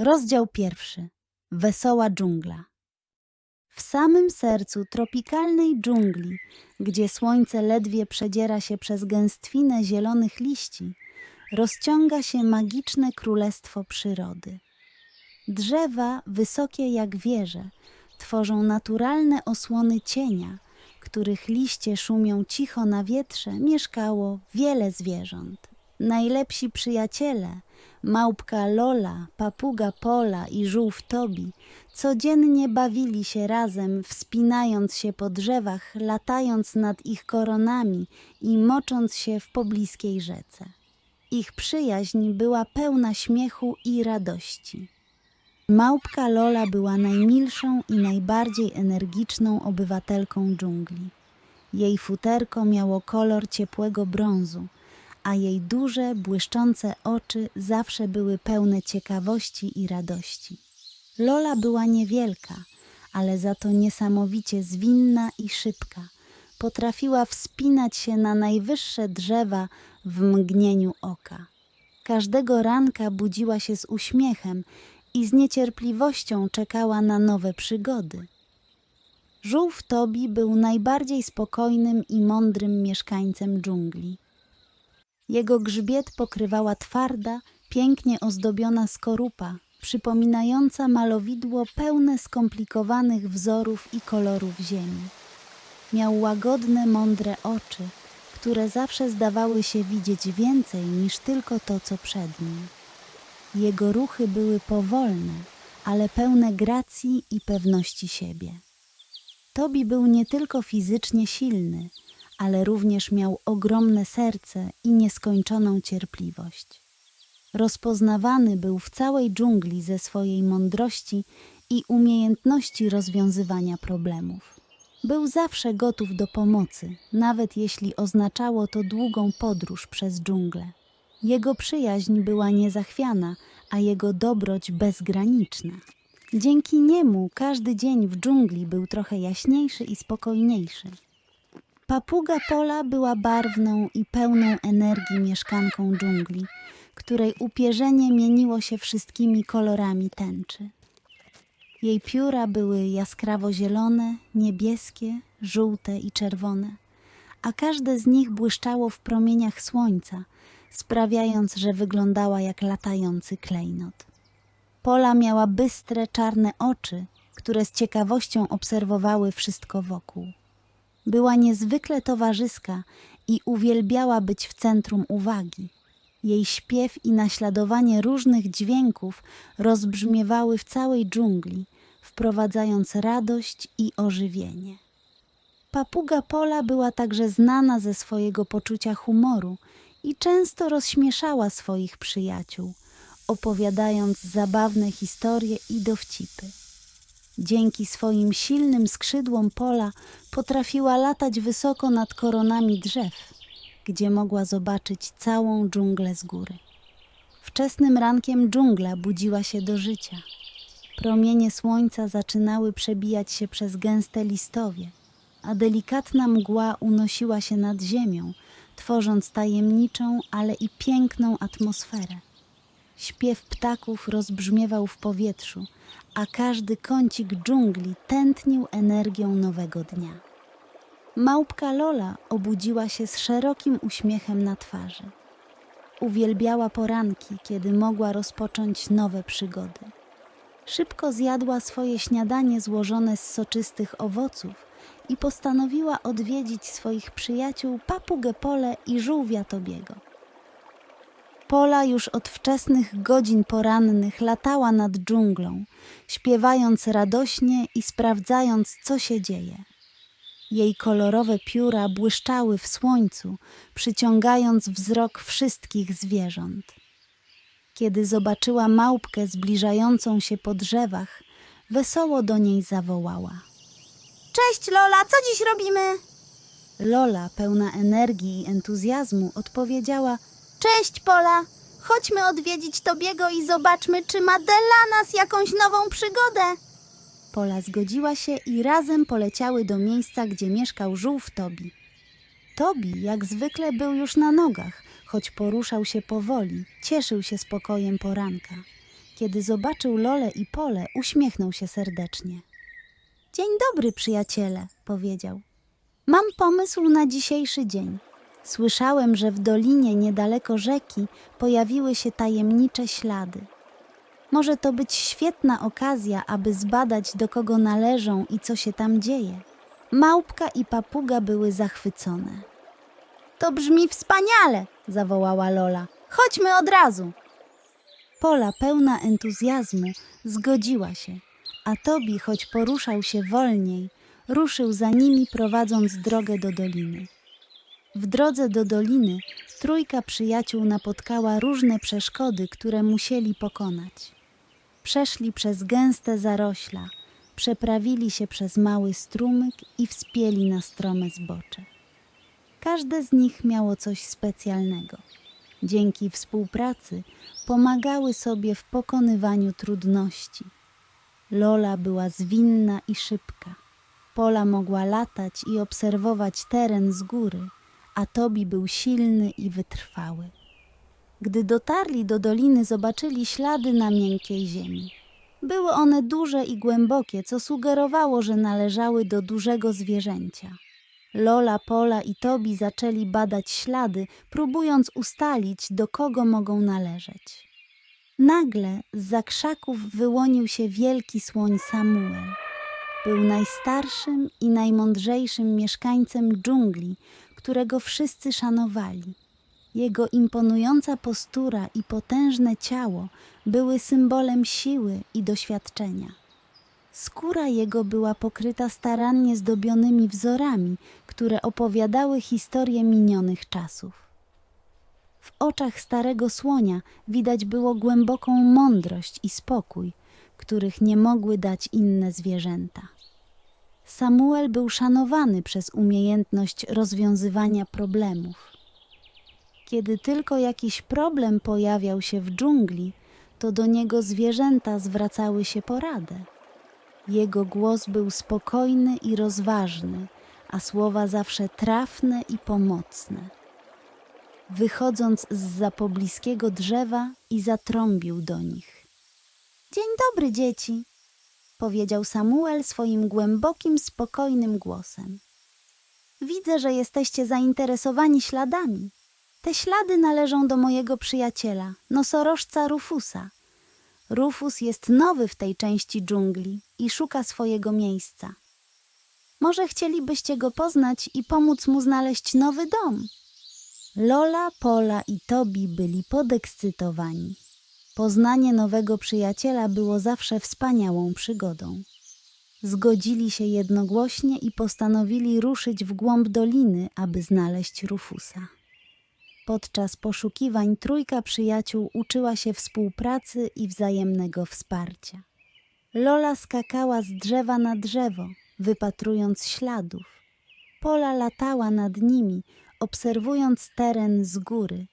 Rozdział pierwszy. Wesoła dżungla. W samym sercu tropikalnej dżungli, gdzie słońce ledwie przedziera się przez gęstwinę zielonych liści, rozciąga się magiczne królestwo przyrody. Drzewa, wysokie jak wieże, tworzą naturalne osłony cienia, których liście szumią cicho na wietrze, mieszkało wiele zwierząt. Najlepsi przyjaciele, małpka Lola, papuga Pola i żółw Tobi, codziennie bawili się razem, wspinając się po drzewach, latając nad ich koronami i mocząc się w pobliskiej rzece. Ich przyjaźń była pełna śmiechu i radości. Małpka Lola była najmilszą i najbardziej energiczną obywatelką dżungli. Jej futerko miało kolor ciepłego brązu, a jej duże, błyszczące oczy zawsze były pełne ciekawości i radości. Lola była niewielka, ale za to niesamowicie zwinna i szybka. Potrafiła wspinać się na najwyższe drzewa w mgnieniu oka. Każdego ranka budziła się z uśmiechem i z niecierpliwością czekała na nowe przygody. Żółw Tobi był najbardziej spokojnym i mądrym mieszkańcem dżungli. Jego grzbiet pokrywała twarda, pięknie ozdobiona skorupa, przypominająca malowidło pełne skomplikowanych wzorów i kolorów ziemi. Miał łagodne, mądre oczy, które zawsze zdawały się widzieć więcej niż tylko to, co przed nim. Jego ruchy były powolne, ale pełne gracji i pewności siebie. Tobi był nie tylko fizycznie silny, ale również miał ogromne serce i nieskończoną cierpliwość. Rozpoznawany był w całej dżungli ze swojej mądrości i umiejętności rozwiązywania problemów. Był zawsze gotów do pomocy, nawet jeśli oznaczało to długą podróż przez dżunglę. Jego przyjaźń była niezachwiana, a jego dobroć bezgraniczna. Dzięki niemu każdy dzień w dżungli był trochę jaśniejszy i spokojniejszy. Papuga Pola była barwną i pełną energii mieszkanką dżungli, której upierzenie mieniło się wszystkimi kolorami tęczy. Jej pióra były jaskrawo zielone, niebieskie, żółte i czerwone, a każde z nich błyszczało w promieniach słońca, sprawiając, że wyglądała jak latający klejnot. Pola miała bystre, czarne oczy, które z ciekawością obserwowały wszystko wokół. Była niezwykle towarzyska i uwielbiała być w centrum uwagi. Jej śpiew i naśladowanie różnych dźwięków rozbrzmiewały w całej dżungli, wprowadzając radość i ożywienie. Papuga Pola była także znana ze swojego poczucia humoru i często rozśmieszała swoich przyjaciół, opowiadając zabawne historie i dowcipy. Dzięki swoim silnym skrzydłom Pola potrafiła latać wysoko nad koronami drzew, gdzie mogła zobaczyć całą dżunglę z góry. Wczesnym rankiem dżungla budziła się do życia. Promienie słońca zaczynały przebijać się przez gęste listowie, a delikatna mgła unosiła się nad ziemią, tworząc tajemniczą, ale i piękną atmosferę. Śpiew ptaków rozbrzmiewał w powietrzu, a każdy kącik dżungli tętnił energią nowego dnia. Małpka Lola obudziła się z szerokim uśmiechem na twarzy. Uwielbiała poranki, kiedy mogła rozpocząć nowe przygody. Szybko zjadła swoje śniadanie złożone z soczystych owoców i postanowiła odwiedzić swoich przyjaciół papugę Pole i żółwia Tobiego. Pola już od wczesnych godzin porannych latała nad dżunglą, śpiewając radośnie i sprawdzając, co się dzieje. Jej kolorowe pióra błyszczały w słońcu, przyciągając wzrok wszystkich zwierząt. Kiedy zobaczyła małpkę zbliżającą się po drzewach, wesoło do niej zawołała. Cześć Lola, co dziś robimy? Lola, pełna energii i entuzjazmu, odpowiedziała – Cześć Pola, chodźmy odwiedzić Tobiego i zobaczmy, czy ma dla nas jakąś nową przygodę. Pola zgodziła się i razem poleciały do miejsca, gdzie mieszkał żółw Tobi. Tobi jak zwykle był już na nogach, choć poruszał się powoli, cieszył się spokojem poranka. kiedy zobaczył Lolę i Pole, uśmiechnął się serdecznie. Dzień dobry, przyjaciele, powiedział. Mam pomysł na dzisiejszy dzień. Słyszałem, że w dolinie niedaleko rzeki pojawiły się tajemnicze ślady. Może to być świetna okazja, aby zbadać, do kogo należą i co się tam dzieje. Małpka i papuga były zachwycone. To brzmi wspaniale, zawołała Lola. Chodźmy od razu. Pola, pełna entuzjazmu, zgodziła się, a Tobi, choć poruszał się wolniej, ruszył za nimi, prowadząc drogę do doliny. W drodze do doliny trójka przyjaciół napotkała różne przeszkody, które musieli pokonać. Przeszli przez gęste zarośla, przeprawili się przez mały strumyk i wspięli na strome zbocze. Każde z nich miało coś specjalnego. Dzięki współpracy pomagały sobie w pokonywaniu trudności. Lola była zwinna i szybka. Pola mogła latać i obserwować teren z góry, a Tobi był silny i wytrwały. Gdy dotarli do doliny, zobaczyli ślady na miękkiej ziemi. Były one duże i głębokie, co sugerowało, że należały do dużego zwierzęcia. Lola, Pola i Tobi zaczęli badać ślady, próbując ustalić, do kogo mogą należeć. Nagle z za krzaków wyłonił się wielki słoń Samuel. Był najstarszym i najmądrzejszym mieszkańcem dżungli, którego wszyscy szanowali. Jego imponująca postura i potężne ciało były symbolem siły i doświadczenia. Skóra jego była pokryta starannie zdobionymi wzorami, które opowiadały historię minionych czasów. W oczach starego słonia widać było głęboką mądrość i spokój, których nie mogły dać inne zwierzęta. Samuel był szanowany przez umiejętność rozwiązywania problemów. Kiedy tylko jakiś problem pojawiał się w dżungli, to do niego zwierzęta zwracały się po radę. Jego głos był spokojny i rozważny, a słowa zawsze trafne i pomocne. Wychodząc z za pobliskiego drzewa i zatrąbił do nich. Dzień dobry, dzieci, powiedział Samuel swoim głębokim, spokojnym głosem. Widzę, że jesteście zainteresowani śladami. Te ślady należą do mojego przyjaciela, nosorożca Rufusa. Rufus jest nowy w tej części dżungli i szuka swojego miejsca. Może chcielibyście go poznać i pomóc mu znaleźć nowy dom? Lola, Pola i Tobi byli podekscytowani. Poznanie nowego przyjaciela było zawsze wspaniałą przygodą. Zgodzili się jednogłośnie i postanowili ruszyć w głąb doliny, aby znaleźć Rufusa. Podczas poszukiwań trójka przyjaciół uczyła się współpracy i wzajemnego wsparcia. Lola skakała z drzewa na drzewo, wypatrując śladów. Pola latała nad nimi, obserwując teren z góry,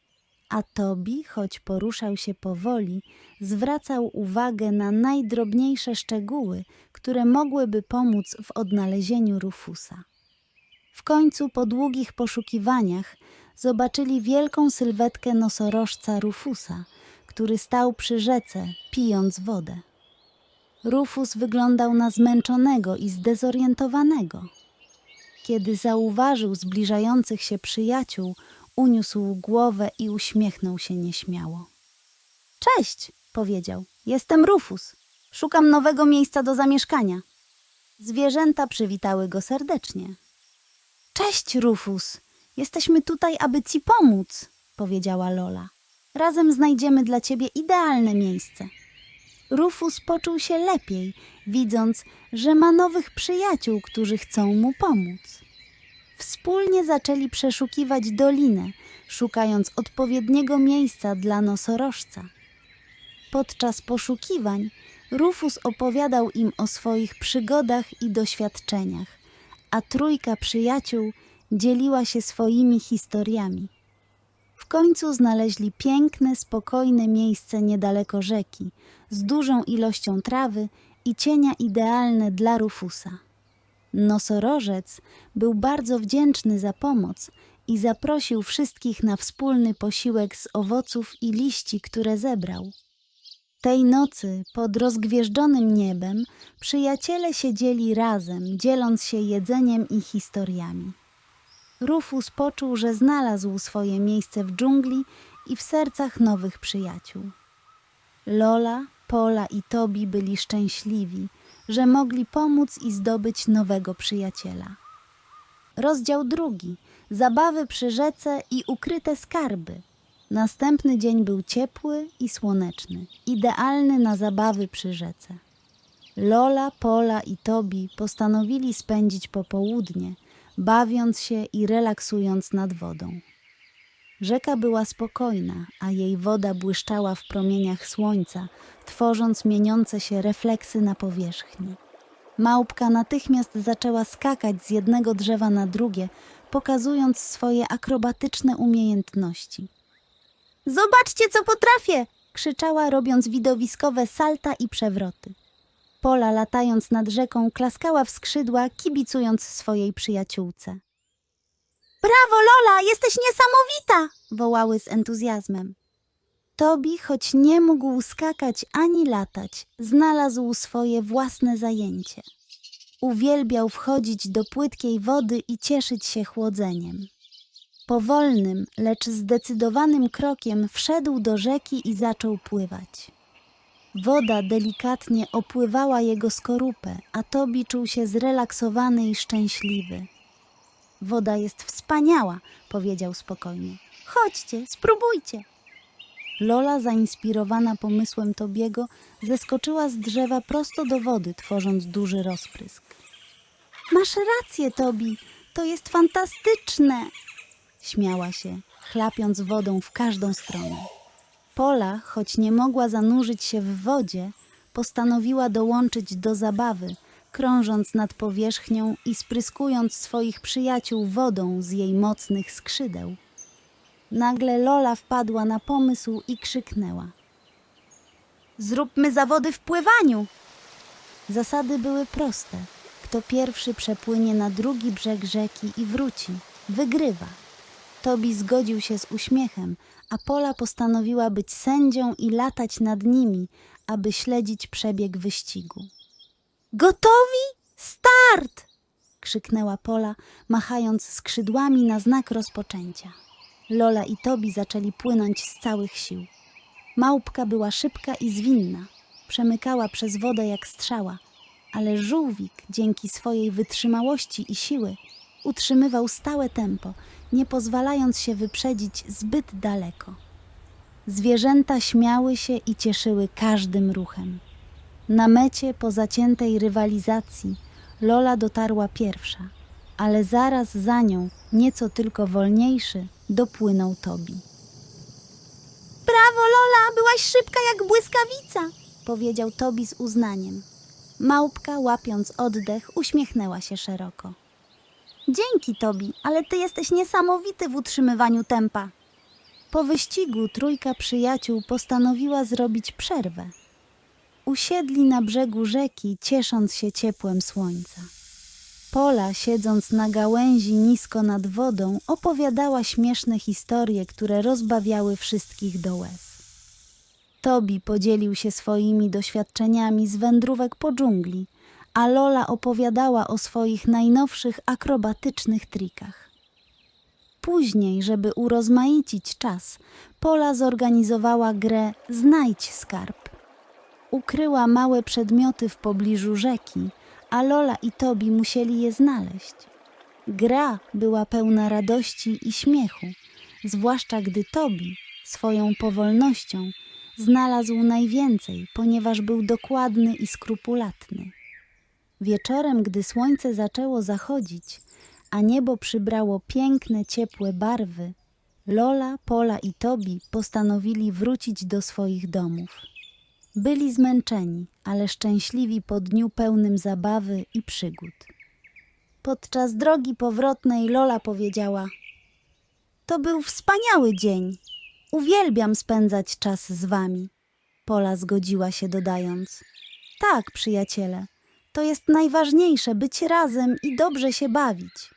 a Tobi, choć poruszał się powoli, zwracał uwagę na najdrobniejsze szczegóły, które mogłyby pomóc w odnalezieniu Rufusa. W końcu po długich poszukiwaniach zobaczyli wielką sylwetkę nosorożca Rufusa, który stał przy rzece, pijąc wodę. Rufus wyglądał na zmęczonego i zdezorientowanego. Kiedy zauważył zbliżających się przyjaciół, uniósł głowę i uśmiechnął się nieśmiało. Cześć, powiedział. Jestem Rufus. Szukam nowego miejsca do zamieszkania. Zwierzęta przywitały go serdecznie. Cześć, Rufus. Jesteśmy tutaj, aby ci pomóc, powiedziała Lola. Razem znajdziemy dla ciebie idealne miejsce. Rufus poczuł się lepiej, widząc, że ma nowych przyjaciół, którzy chcą mu pomóc. Wspólnie zaczęli przeszukiwać dolinę, szukając odpowiedniego miejsca dla nosorożca. Podczas poszukiwań Rufus opowiadał im o swoich przygodach i doświadczeniach, a trójka przyjaciół dzieliła się swoimi historiami. W końcu znaleźli piękne, spokojne miejsce niedaleko rzeki, z dużą ilością trawy i cienia idealne dla Rufusa. Nosorożec był bardzo wdzięczny za pomoc i zaprosił wszystkich na wspólny posiłek z owoców i liści, które zebrał. Tej nocy pod rozgwieżdżonym niebem przyjaciele siedzieli razem, dzieląc się jedzeniem i historiami. Rufus poczuł, że znalazł swoje miejsce w dżungli i w sercach nowych przyjaciół. Lola, Pola i Tobi byli szczęśliwi, że mogli pomóc i zdobyć nowego przyjaciela. Rozdział drugi. Zabawy przy rzece i ukryte skarby. Następny dzień był ciepły i słoneczny, idealny na zabawy przy rzece. Lola, Pola i Tobi postanowili spędzić popołudnie, bawiąc się i relaksując nad wodą. Rzeka była spokojna, a jej woda błyszczała w promieniach słońca, tworząc mieniące się refleksy na powierzchni. Małpka natychmiast zaczęła skakać z jednego drzewa na drugie, pokazując swoje akrobatyczne umiejętności. Zobaczcie, co potrafię! Krzyczała, robiąc widowiskowe salta i przewroty. Pola, latając nad rzeką, klaskała w skrzydła, kibicując swojej przyjaciółce. Brawo, Lola, jesteś niesamowita! wołały z entuzjazmem. Tobi, choć nie mógł skakać ani latać, znalazł swoje własne zajęcie. Uwielbiał wchodzić do płytkiej wody i cieszyć się chłodzeniem. Powolnym, lecz zdecydowanym krokiem wszedł do rzeki i zaczął pływać. Woda delikatnie opływała jego skorupę, a Tobi czuł się zrelaksowany i szczęśliwy. Woda jest wspaniała, powiedział spokojnie. Chodźcie, spróbujcie. Lola, zainspirowana pomysłem Tobiego, zeskoczyła z drzewa prosto do wody, tworząc duży rozprysk. Masz rację, Tobi, to jest fantastyczne! Śmiała się, chlapiąc wodą w każdą stronę. Pola, choć nie mogła zanurzyć się w wodzie, postanowiła dołączyć do zabawy, krążąc nad powierzchnią i spryskując swoich przyjaciół wodą z jej mocnych skrzydeł. Nagle Lola wpadła na pomysł i krzyknęła. Zróbmy zawody w pływaniu. Zasady były proste. Kto pierwszy przepłynie na drugi brzeg rzeki i wróci, wygrywa. Tobi zgodził się z uśmiechem, a Pola postanowiła być sędzią i latać nad nimi, aby śledzić przebieg wyścigu. Gotowi? Start! krzyknęła Pola, machając skrzydłami na znak rozpoczęcia. Lola i Tobi zaczęli płynąć z całych sił. Małpka była szybka i zwinna, przemykała przez wodę jak strzała, ale żółwik, dzięki swojej wytrzymałości i siły, utrzymywał stałe tempo, nie pozwalając się wyprzedzić zbyt daleko. Zwierzęta śmiały się i cieszyły każdym ruchem. Na mecie po zaciętej rywalizacji Lola dotarła pierwsza, ale zaraz za nią, nieco tylko wolniejszy, dopłynął Tobi. Brawo, Lola, byłaś szybka jak błyskawica. Powiedział Tobi z uznaniem. Małpka, łapiąc oddech, uśmiechnęła się szeroko. Dzięki, Tobi, ale ty jesteś niesamowity w utrzymywaniu tempa. Po wyścigu trójka przyjaciół postanowiła zrobić przerwę. Usiedli na brzegu rzeki, ciesząc się ciepłem słońca. Pola, siedząc na gałęzi nisko nad wodą, opowiadała śmieszne historie, które rozbawiały wszystkich do łez. Tobi podzielił się swoimi doświadczeniami z wędrówek po dżungli, a Lola opowiadała o swoich najnowszych akrobatycznych trikach. Później, żeby urozmaicić czas, Pola zorganizowała grę Znajdź skarb. Ukryła małe przedmioty w pobliżu rzeki, a Lola i Tobi musieli je znaleźć. Gra była pełna radości i śmiechu, zwłaszcza gdy Tobi swoją powolnością znalazł najwięcej, ponieważ był dokładny i skrupulatny. Wieczorem, gdy słońce zaczęło zachodzić, a niebo przybrało piękne, ciepłe barwy, Lola, Pola i Tobi postanowili wrócić do swoich domów. Byli zmęczeni, ale szczęśliwi po dniu pełnym zabawy i przygód. Podczas drogi powrotnej Lola powiedziała: To był wspaniały dzień. Uwielbiam spędzać czas z wami. Pola zgodziła się, dodając: Tak, przyjaciele, to jest najważniejsze być razem i dobrze się bawić.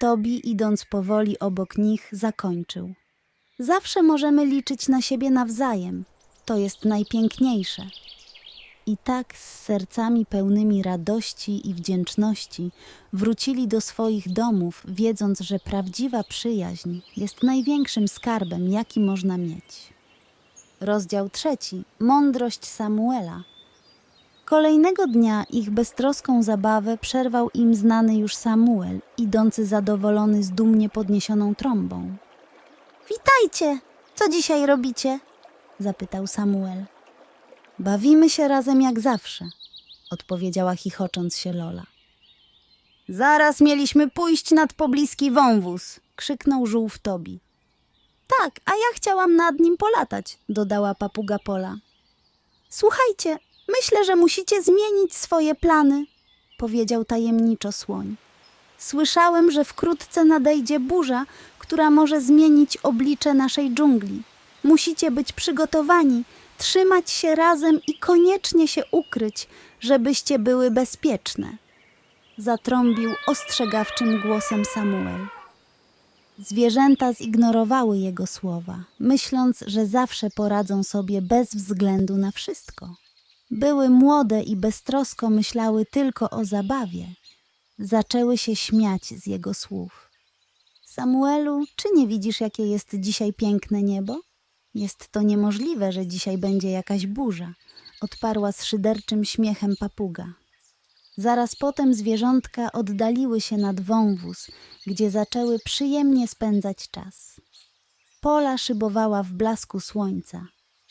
Tobi, idąc powoli obok nich, zakończył. Zawsze możemy liczyć na siebie nawzajem. To jest najpiękniejsze. I tak z sercami pełnymi radości i wdzięczności wrócili do swoich domów, wiedząc, że prawdziwa przyjaźń jest największym skarbem, jaki można mieć. Rozdział trzeci. Mądrość Samuela. Kolejnego dnia ich beztroską zabawę przerwał im znany już Samuel, idący zadowolony z dumnie podniesioną trąbą. Witajcie! Co dzisiaj robicie? Zapytał Samuel. Bawimy się razem jak zawsze, odpowiedziała chichocząc się Lola. Zaraz mieliśmy pójść nad pobliski wąwóz, krzyknął żółw Tobi. Tak, a ja chciałam nad nim polatać, dodała papuga Pola. Słuchajcie, myślę, że musicie zmienić swoje plany, powiedział tajemniczo słoń. Słyszałem, że wkrótce nadejdzie burza, która może zmienić oblicze naszej dżungli. Musicie być przygotowani, trzymać się razem i koniecznie się ukryć, żebyście były bezpieczne. Zatrąbił ostrzegawczym głosem Samuel. Zwierzęta zignorowały jego słowa, myśląc, że zawsze poradzą sobie bez względu na wszystko. Były młode i beztrosko myślały tylko o zabawie. Zaczęły się śmiać z jego słów. Samuelu, czy nie widzisz, jakie jest dzisiaj piękne niebo? Jest to niemożliwe, że dzisiaj będzie jakaś burza, odparła z szyderczym śmiechem papuga. Zaraz potem zwierzątka oddaliły się nad wąwóz, gdzie zaczęły przyjemnie spędzać czas. Pola szybowała w blasku słońca.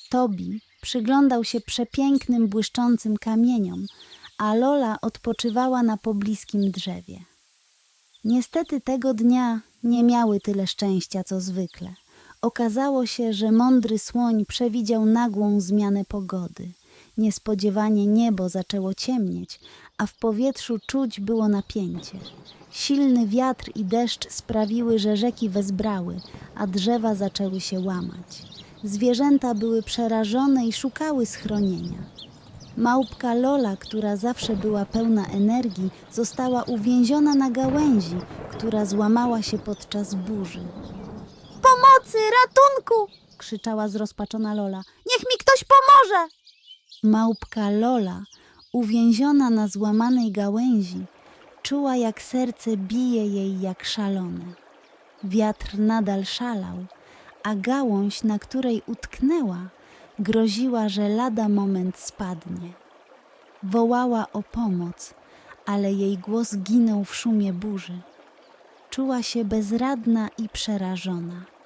Tobi przyglądał się przepięknym, błyszczącym kamieniom, a Lola odpoczywała na pobliskim drzewie. Niestety tego dnia nie miały tyle szczęścia co zwykle. Okazało się, że mądry słoń przewidział nagłą zmianę pogody. Niespodziewanie niebo zaczęło ciemnieć, a w powietrzu czuć było napięcie. Silny wiatr i deszcz sprawiły, że rzeki wezbrały, a drzewa zaczęły się łamać. Zwierzęta były przerażone i szukały schronienia. Małpka Lola, która zawsze była pełna energii, została uwięziona na gałęzi, która złamała się podczas burzy. Pomocy, ratunku! Krzyczała zrozpaczona Lola. Niech mi ktoś pomoże! Małpka Lola, uwięziona na złamanej gałęzi, czuła jak serce bije jej jak szalone. Wiatr nadal szalał, a gałąź, na której utknęła, groziła, że lada moment spadnie. Wołała o pomoc, ale jej głos ginął w szumie burzy. Czuła się bezradna i przerażona.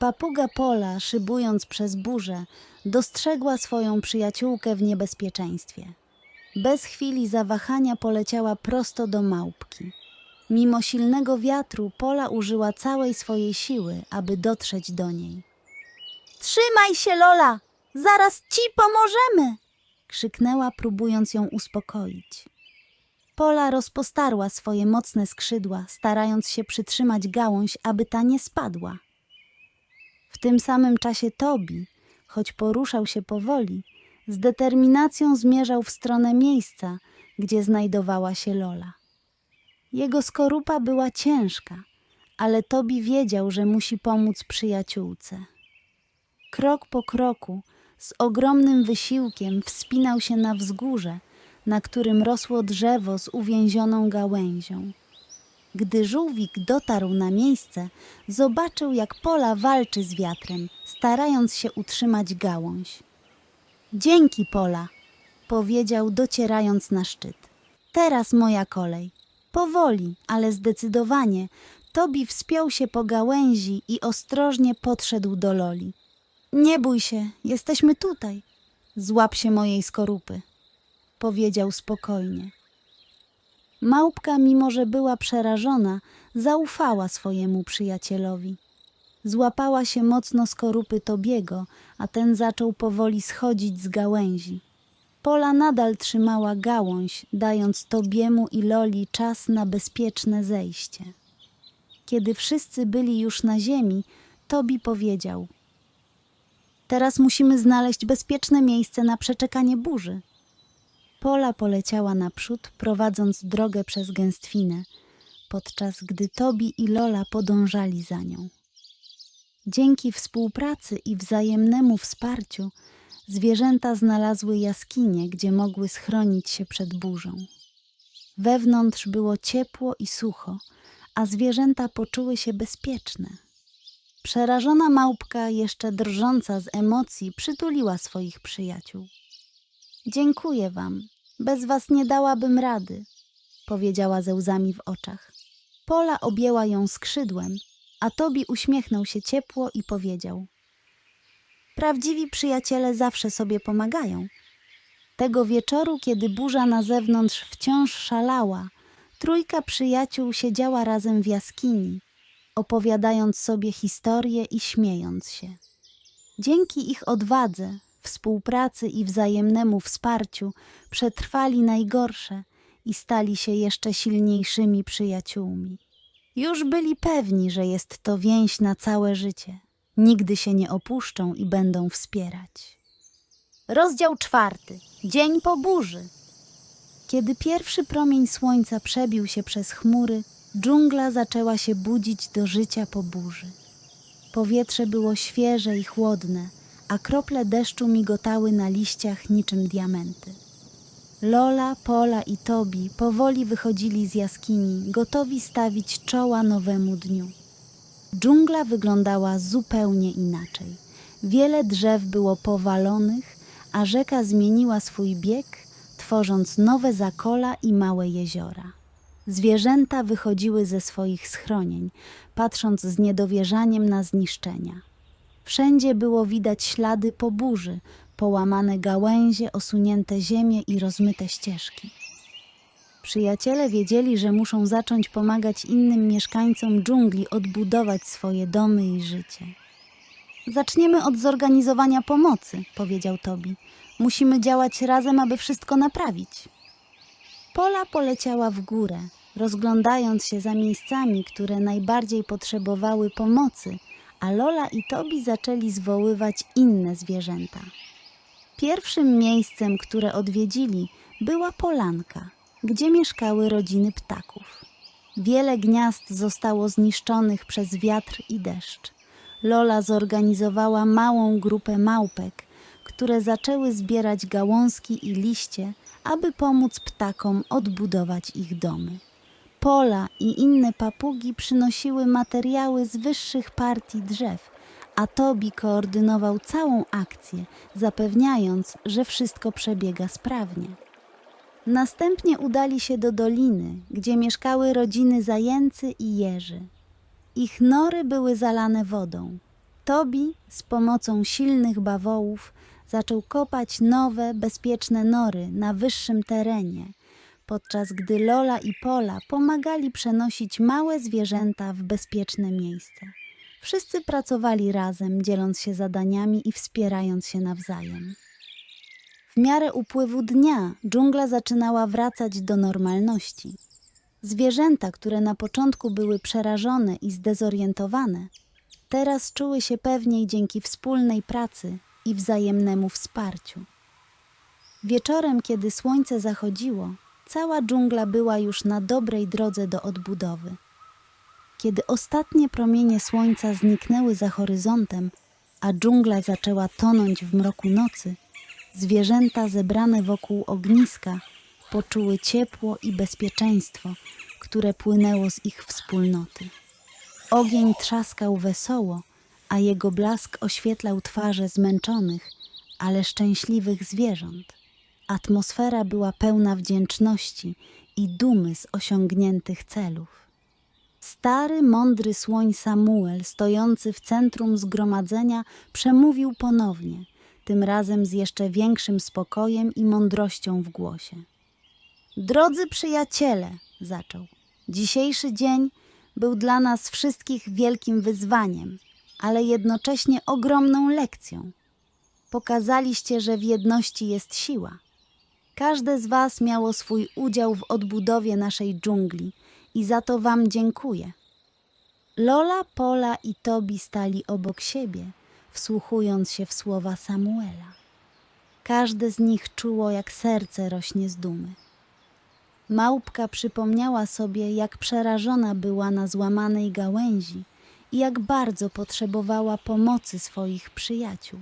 Papuga Pola, szybując przez burzę, dostrzegła swoją przyjaciółkę w niebezpieczeństwie. Bez chwili zawahania poleciała prosto do małpki. Mimo silnego wiatru, Pola użyła całej swojej siły, aby dotrzeć do niej. Trzymaj się, Lola! Zaraz ci pomożemy! Krzyknęła, próbując ją uspokoić. Pola rozpostarła swoje mocne skrzydła, starając się przytrzymać gałąź, aby ta nie spadła. W tym samym czasie Tobi, choć poruszał się powoli, z determinacją zmierzał w stronę miejsca, gdzie znajdowała się Lola. Jego skorupa była ciężka, ale Tobi wiedział, że musi pomóc przyjaciółce. Krok po kroku, z ogromnym wysiłkiem wspinał się na wzgórze, na którym rosło drzewo z uwięzioną gałęzią. Gdy żółwik dotarł na miejsce, zobaczył, jak Pola walczy z wiatrem, starając się utrzymać gałąź. Dzięki, Pola, powiedział, docierając na szczyt. Teraz moja kolej. Powoli, ale zdecydowanie, Tobi wspiął się po gałęzi i ostrożnie podszedł do Loli. Nie bój się, jesteśmy tutaj. Złap się mojej skorupy, powiedział spokojnie. Małpka, mimo że była przerażona, zaufała swojemu przyjacielowi. Złapała się mocno skorupy Tobiego, a ten zaczął powoli schodzić z gałęzi. Pola nadal trzymała gałąź, dając Tobiemu i Loli czas na bezpieczne zejście. Kiedy wszyscy byli już na ziemi, Tobi powiedział: Teraz musimy znaleźć bezpieczne miejsce na przeczekanie burzy. Pola poleciała naprzód, prowadząc drogę przez gęstwinę, podczas gdy Tobi i Lola podążali za nią. Dzięki współpracy i wzajemnemu wsparciu zwierzęta znalazły jaskinie, gdzie mogły schronić się przed burzą. Wewnątrz było ciepło i sucho, a zwierzęta poczuły się bezpieczne. Przerażona małpka, jeszcze drżąca z emocji, przytuliła swoich przyjaciół. Dziękuję wam. Bez was nie dałabym rady, powiedziała ze łzami w oczach. Pola objęła ją skrzydłem, a Tobi uśmiechnął się ciepło i powiedział: Prawdziwi przyjaciele zawsze sobie pomagają. Tego wieczoru, kiedy burza na zewnątrz wciąż szalała, trójka przyjaciół siedziała razem w jaskini, opowiadając sobie historie i śmiejąc się. Dzięki ich odwadze, współpracy i wzajemnemu wsparciu przetrwali najgorsze i stali się jeszcze silniejszymi przyjaciółmi. Już byli pewni, że jest to więź na całe życie. Nigdy się nie opuszczą i będą wspierać. Rozdział czwarty. Dzień po burzy. Kiedy pierwszy promień słońca przebił się przez chmury, dżungla zaczęła się budzić do życia po burzy. Powietrze było świeże i chłodne, a krople deszczu migotały na liściach niczym diamenty. Lola, Pola i Tobi powoli wychodzili z jaskini, gotowi stawić czoła nowemu dniu. Dżungla wyglądała zupełnie inaczej. Wiele drzew było powalonych, a rzeka zmieniła swój bieg, tworząc nowe zakola i małe jeziora. Zwierzęta wychodziły ze swoich schronień, patrząc z niedowierzaniem na zniszczenia. Wszędzie było widać ślady po burzy, połamane gałęzie, osunięte ziemię i rozmyte ścieżki. Przyjaciele wiedzieli, że muszą zacząć pomagać innym mieszkańcom dżungli odbudować swoje domy i życie. Zaczniemy od zorganizowania pomocy, powiedział Tobi. Musimy działać razem, aby wszystko naprawić. Pola poleciała w górę, rozglądając się za miejscami, które najbardziej potrzebowały pomocy, a Lola i Tobi zaczęli zwoływać inne zwierzęta. Pierwszym miejscem, które odwiedzili, była polanka, gdzie mieszkały rodziny ptaków. Wiele gniazd zostało zniszczonych przez wiatr i deszcz. Lola zorganizowała małą grupę małpek, które zaczęły zbierać gałązki i liście, aby pomóc ptakom odbudować ich domy. Pola i inne papugi przynosiły materiały z wyższych partii drzew, a Tobi koordynował całą akcję, zapewniając, że wszystko przebiega sprawnie. Następnie udali się do doliny, gdzie mieszkały rodziny zajęcy i jeży. Ich nory były zalane wodą. Tobi z pomocą silnych bawołów zaczął kopać nowe, bezpieczne nory na wyższym terenie, podczas gdy Lola i Pola pomagali przenosić małe zwierzęta w bezpieczne miejsce. Wszyscy pracowali razem, dzieląc się zadaniami i wspierając się nawzajem. W miarę upływu dnia dżungla zaczynała wracać do normalności. Zwierzęta, które na początku były przerażone i zdezorientowane, teraz czuły się pewniej dzięki wspólnej pracy i wzajemnemu wsparciu. Wieczorem, kiedy słońce zachodziło, cała dżungla była już na dobrej drodze do odbudowy. Kiedy ostatnie promienie słońca zniknęły za horyzontem, a dżungla zaczęła tonąć w mroku nocy, zwierzęta zebrane wokół ogniska poczuły ciepło i bezpieczeństwo, które płynęło z ich wspólnoty. Ogień trzaskał wesoło, a jego blask oświetlał twarze zmęczonych, ale szczęśliwych zwierząt. Atmosfera była pełna wdzięczności i dumy z osiągniętych celów. Stary, mądry słoń Samuel, stojący w centrum zgromadzenia, przemówił ponownie, tym razem z jeszcze większym spokojem i mądrością w głosie. Drodzy przyjaciele, zaczął, dzisiejszy dzień był dla nas wszystkich wielkim wyzwaniem, ale jednocześnie ogromną lekcją. Pokazaliście, że w jedności jest siła. Każde z Was miało swój udział w odbudowie naszej dżungli i za to Wam dziękuję. Lola, Pola i Tobi stali obok siebie, wsłuchując się w słowa Samuela. Każde z nich czuło, jak serce rośnie z dumy. Małpka przypomniała sobie, jak przerażona była na złamanej gałęzi i jak bardzo potrzebowała pomocy swoich przyjaciół.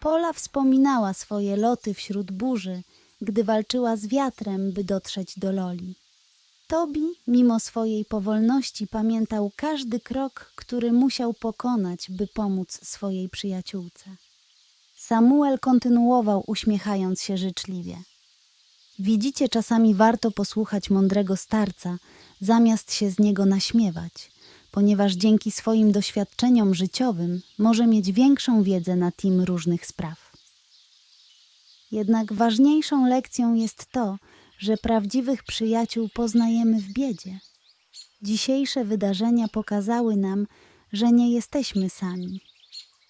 Pola wspominała swoje loty wśród burzy, gdy walczyła z wiatrem, by dotrzeć do Loli. Tobi, mimo swojej powolności, pamiętał każdy krok, który musiał pokonać, by pomóc swojej przyjaciółce. Samuel kontynuował, uśmiechając się życzliwie. Widzicie, czasami warto posłuchać mądrego starca, zamiast się z niego naśmiewać, ponieważ dzięki swoim doświadczeniom życiowym może mieć większą wiedzę na team różnych spraw. Jednak ważniejszą lekcją jest to, że prawdziwych przyjaciół poznajemy w biedzie. Dzisiejsze wydarzenia pokazały nam, że nie jesteśmy sami.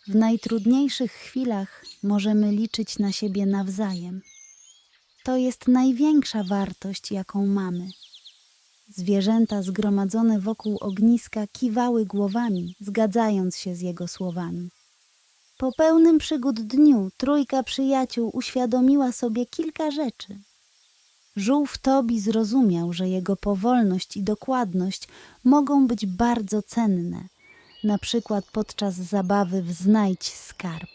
W najtrudniejszych chwilach możemy liczyć na siebie nawzajem. To jest największa wartość, jaką mamy. Zwierzęta zgromadzone wokół ogniska kiwały głowami, zgadzając się z jego słowami. Po pełnym przygód dniu trójka przyjaciół uświadomiła sobie kilka rzeczy. Żółw Tobi zrozumiał, że jego powolność i dokładność mogą być bardzo cenne, na przykład podczas zabawy w Znajdź Skarb.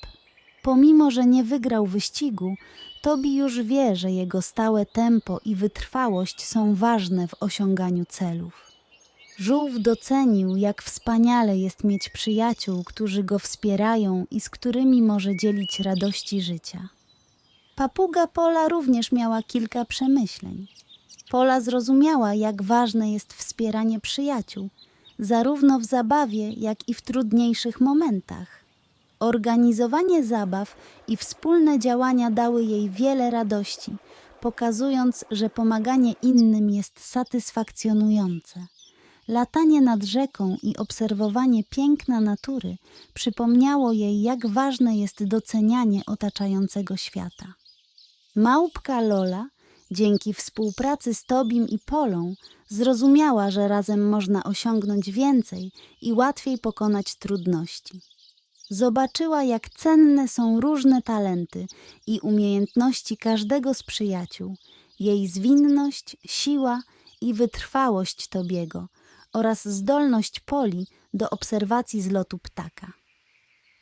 Pomimo, że nie wygrał wyścigu, Tobi już wie, że jego stałe tempo i wytrwałość są ważne w osiąganiu celów. Żółw docenił, jak wspaniale jest mieć przyjaciół, którzy go wspierają i z którymi może dzielić radości życia. Papuga Pola również miała kilka przemyśleń. Pola zrozumiała, jak ważne jest wspieranie przyjaciół, zarówno w zabawie, jak i w trudniejszych momentach. Organizowanie zabaw i wspólne działania dały jej wiele radości, pokazując, że pomaganie innym jest satysfakcjonujące. Latanie nad rzeką i obserwowanie piękna natury przypomniało jej, jak ważne jest docenianie otaczającego świata. Małpka Lola, dzięki współpracy z Tobim i Polą, zrozumiała, że razem można osiągnąć więcej i łatwiej pokonać trudności. Zobaczyła, jak cenne są różne talenty i umiejętności każdego z przyjaciół, jej zwinność, siła i wytrwałość Tobiego oraz zdolność Poli do obserwacji z lotu ptaka.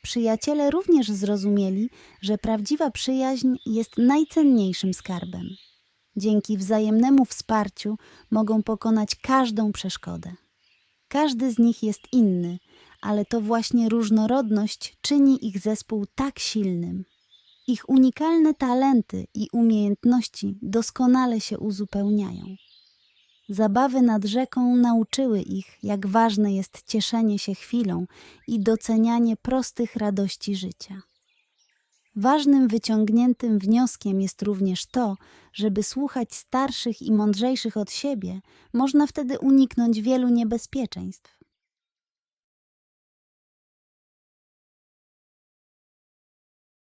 Przyjaciele również zrozumieli, że prawdziwa przyjaźń jest najcenniejszym skarbem. Dzięki wzajemnemu wsparciu mogą pokonać każdą przeszkodę. Każdy z nich jest inny, ale to właśnie różnorodność czyni ich zespół tak silnym. Ich unikalne talenty i umiejętności doskonale się uzupełniają. Zabawy nad rzeką nauczyły ich, jak ważne jest cieszenie się chwilą i docenianie prostych radości życia. Ważnym wyciągniętym wnioskiem jest również to, żeby słuchać starszych i mądrzejszych od siebie, można wtedy uniknąć wielu niebezpieczeństw.